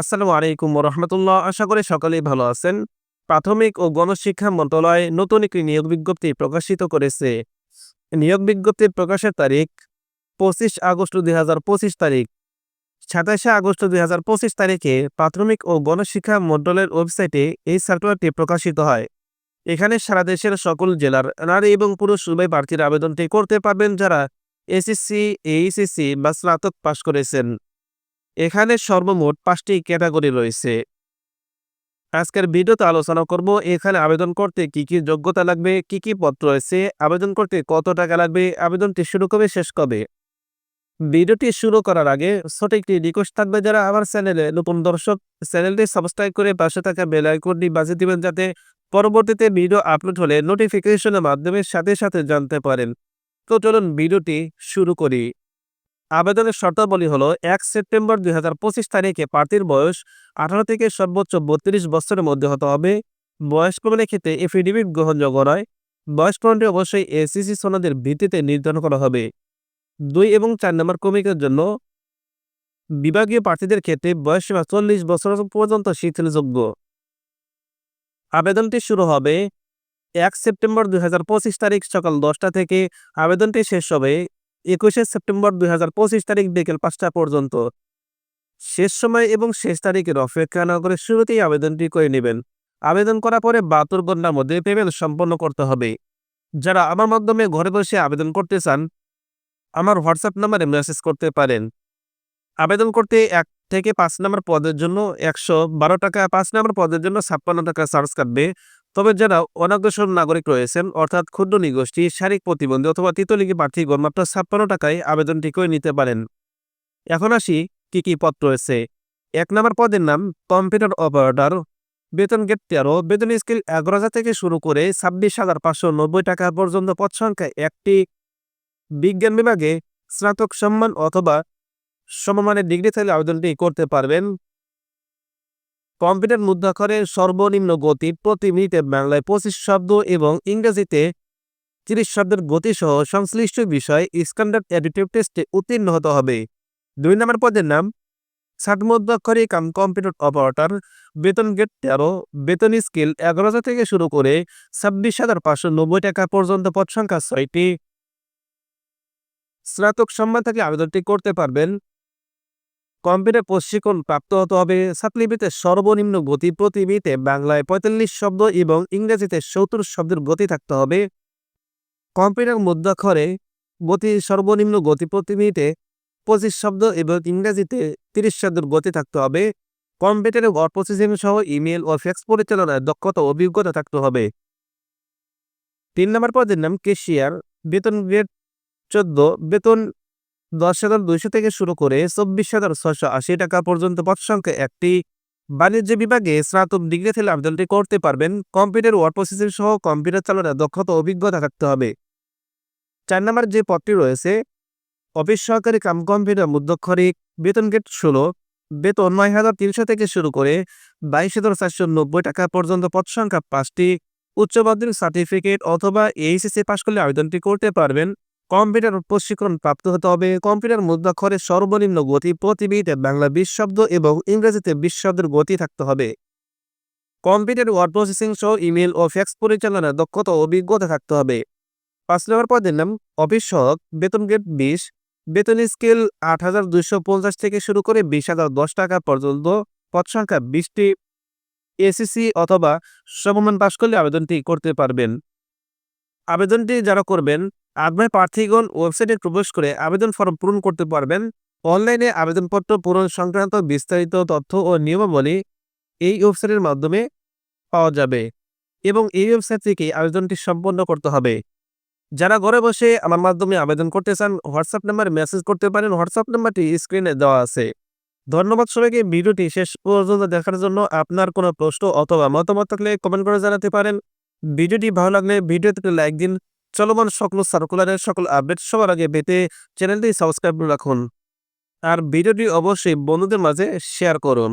আসসালামু আলাইকুম রহমতুল্লাহ। আশা করি সকলেই ভালো আছেন। প্রাথমিক ও গণশিক্ষা মন্ত্রণালয় নতুন একটি নিয়োগ বিজ্ঞপ্তি প্রকাশিত করেছে। নিয়োগ বিজ্ঞপ্তির প্রকাশের তারিখ পঁচিশ আগস্ট দুই হাজার পঁচিশ তারিখ। সাতাশে আগস্ট দুই হাজার পঁচিশ তারিখে প্রাথমিক ও গণশিক্ষা মন্ত্রণালয়ের ওয়েবসাইটে এই সার্কুলারটি প্রকাশিত হয়। এখানে সারা দেশের সকল জেলার নারী এবং পুরুষ উভয় প্রার্থীর আবেদনটি করতে পারবেন যারা এসএসসি এইচএসসি বা স্নাতক পাশ করেছেন। এখানে সর্বমোট পাঁচটি ক্যাটাগরি রয়েছে। আজকের ভিডিওতে আলোচনা করব এখানে আবেদন করতে কি কি যোগ্যতা লাগবে, কি কি পত্র রয়েছে, আবেদন করতে কত টাকা লাগবে, আবেদনটি শুরু কবে, শেষ কবে? ভিডিওটি শুরু করার আগে একটি রিকোয়েস্ট থাকবে যারা আমার চ্যানেলে নতুন দর্শক, চ্যানেলটি সাবস্ক্রাইব করে পাশে থাকা বেল আইকনটি বাজিয়ে দিবেন যাতে পরবর্তীতে ভিডিও আপলোড হলে নোটিফিকেশনের মাধ্যমে সাথে সাথে জানতে পারেন। তো চলুন ভিডিওটি শুরু করি। আবেদনের শর্তাবলী হলো এক সেপ্টেম্বর দুই হাজার পঁচিশ তারিখে প্রার্থীর বয়স আঠারো থেকে সর্বোচ্চ বত্রিশ বছরের মধ্যে হতে হবে। বয়স প্রমাণের ক্ষেত্রে এফিডেভিট গ্রহণযোগ্য নয়। বয়স প্রমাণটি অবশ্যই এসিসি সনদের ভিত্তিতে নির্ধারণ করা হবে। দুই এবং চার নম্বর কমিকের জন্য বিভাগীয় প্রার্থীদের ক্ষেত্রে বয়সসীমা চল্লিশ বছর পর্যন্ত শিথিলযোগ্য। আবেদনটি শুরু হবে এক সেপ্টেম্বর দুই হাজার পঁচিশ তারিখ সকাল দশটা থেকে। আবেদনটি শেষ হবে একুশে সেপ্টেম্বর দুই তারিখ বিকেল পাঁচটা পর্যন্ত। শেষ সময় এবং শেষ তারিখের অপেক্ষা না করে শুরুতেই আবেদনটি করে নেবেন। আবেদন করার পরে বাহাত্তর ঘণ্টার মধ্যে পেমেন্ট সম্পন্ন করতে হবে। যারা আমার মাধ্যমে ঘরে বসে আবেদন করতে চান, আমার হোয়াটসঅ্যাপ নাম্বারে মেসেজ করতে পারেন। আবেদন করতে এক থেকে পাঁচ নম্বর পদের জন্য একশো বারো টাকা, পাঁচ নম্বর পদের জন্য ছাপ্পান্ন টাকা চার্জ কাটবে। তবে যারা অনাগ্রসর নাগরিক রয়েছেন, অর্থাৎ ক্ষুদ্র নিগোষ্ঠী, শারীরিক প্রতিবন্ধী অথবা তৃতীয়লিঙ্গী প্রার্থী মাত্র ছাপ্পান্ন টাকায় আবেদনটি করে নিতে পারেন। এখন আসি কি কি পদ রয়েছে। এক নম্বর পদের নাম কম্পিউটার অপারেটর। বেতন গেট তেরো। বেতন স্কেল এগারো হাজার থেকে শুরু করে ছাব্বিশ হাজার পাঁচশো নব্বই টাকা পর্যন্ত পদ সংখ্যা একটি। বিজ্ঞান বিভাগে স্নাতক সম্মান অথবা সমমানের ডিগ্রি থাকলে আবেদনটি করতে পারবেন। কম্পিউটার মুদ্রাক্ষরের সর্বনিম্ন গতি প্রতি মিনিটে বাংলায় পঁচিশ শব্দ এবং ইংরেজিতে তিরিশ শব্দের গতিসহ সংশ্লিষ্ট বিষয় স্ট্যান্ডার্ড অ্যাডিটিভ টেস্টে উত্তীর্ণ হতে হবে। দুই নম্বর পদের নাম ষাট মুদ্রাক্ষরে কাম কম্পিউটার অপারেটর, বেতন গেট তেরো, বেতন স্কেল এগারো হাজার থেকে শুরু করে ছাব্বিশ হাজার পাঁচশো নব্বই টাকা পর্যন্ত পদ সংখ্যা ছয়টি। স্নাতক সম্মান থেকে আবেদনটি করতে পারবেন। কম্পিউটার প্রশিক্ষণ প্রাপ্ত হতে হবে। সাপ্লিপিতে সর্বনিম্ন গতি প্রতি মিনিটে বাংলায় পঁয়তাল্লিশ শব্দ এবং ইংরেজিতে সত্তর শব্দের গতি থাকতে হবে। কম্পিউটার মুদ্রাক্ষরে গতি সর্বনিম্ন গতি প্রতি মিনিটে পঁচিশ শব্দ এবং ইংরেজিতে তিরিশ শব্দের গতি থাকতে হবে। কম্পিউটারে ওয়ার্ড প্রসেসিং সহ ইমেল ও ফ্যাক্স পরিচালনায় দক্ষতা অভিজ্ঞতা থাকতে হবে। তিন নম্বর পদের নাম কেশিয়ার বেতন গ্রেড চোদ্দ, বেতন দশ হাজার দুইশো থেকে শুরু করে চব্বিশ হাজার ছয়শো আশি টাকা পর্যন্ত পদ সংখ্যা একটি বাণিজ্য বিভাগে স্নাতক ডিগ্রি থেকে আবেদনটি করতে পারবেন। কম্পিউটার ওয়ার্ড প্রসেসিং সহ কম্পিউটার চালনার দক্ষতা অভিজ্ঞতা থাকতে হবে। চার নম্বর যে পদটি রয়েছে, অফিস সহকারী কাম কম্পিউটার মুদ্রাক্ষরিক বেতন গেট ষোলো, বেতন নয় হাজার তিনশো থেকে শুরু করে বাইশ হাজার চারশো নব্বই টাকা পর্যন্ত পদ সংখ্যা পাঁচটি, উচ্চ মাধ্যমিক সার্টিফিকেট অথবা এইচএসসি পাশ করলে আবেদনটি করতে পারবেন। কম্পিউটার প্রশিক্ষণ প্রাপ্ত হতে হবে। কম্পিউটার মুদ্রাক্ষরের সর্বনিম্ন গতি প্রতি মিনিটে বাংলা বিশ শব্দ এবং ইংরেজিতে বিশ শব্দের গতি থাকতে হবে। কম্পিউটার ওয়ার্ড প্রসেসিং সহ ইমেল ও ফ্যাক্স পরিচালনার দক্ষতা অভিজ্ঞতা থাকতে হবে। পাঁচ নম্বর পদের নাম, অফিস সহক, বেতন গেট বিশ, বেতন স্কেল আট হাজার দুইশো পঞ্চাশ থেকে শুরু করে বিশ হাজার দশ টাকা পর্যন্ত, পদ সংখ্যা বিশটি। এসিসি অথবা সমমান পাশ করলে আবেদনটি করতে পারবেন। আবেদনটি যারা করবেন আগ্রহী প্রার্থীগণ ওয়েবসাইটে প্রবেশ করে আবেদন ফর্ম পূরণ করতে পারবেন। অনলাইনে আবেদনপত্র পূরণ সংক্রান্ত বিস্তারিত তথ্য ও নিয়মাবলী এই ওয়েবসাইটের মাধ্যমে পাওয়া যাবে এবং এই ওয়েবসাইট থেকে আবেদনটি সম্পন্ন করতে হবে। যারা ঘরে বসে আমার মাধ্যমে আবেদন করতে চান, হোয়াটসঅ্যাপ নাম্বারে মেসেজ করতে পারেন, হোয়াটসঅ্যাপ নাম্বারটি স্ক্রিনে দেওয়া আছে। ধন্যবাদ সবাইকে, ভিডিওটি শেষ পর্যন্ত দেখার জন্য আপনার কোনো প্রশ্ন অথবা মতামত থাকলে কমেন্ট করে জানাতে পারেন। ভিডিওটি ভালো লাগলে ভিডিওতে লাইক দিন চলমান সকল সার্কুলারের সকল আপডেট সবার আগে পেতে চ্যানেলটি সাবস্ক্রাইব রাখুন। আর ভিডিওটি অবশ্যই বন্ধুদের মাঝে শেয়ার করুন।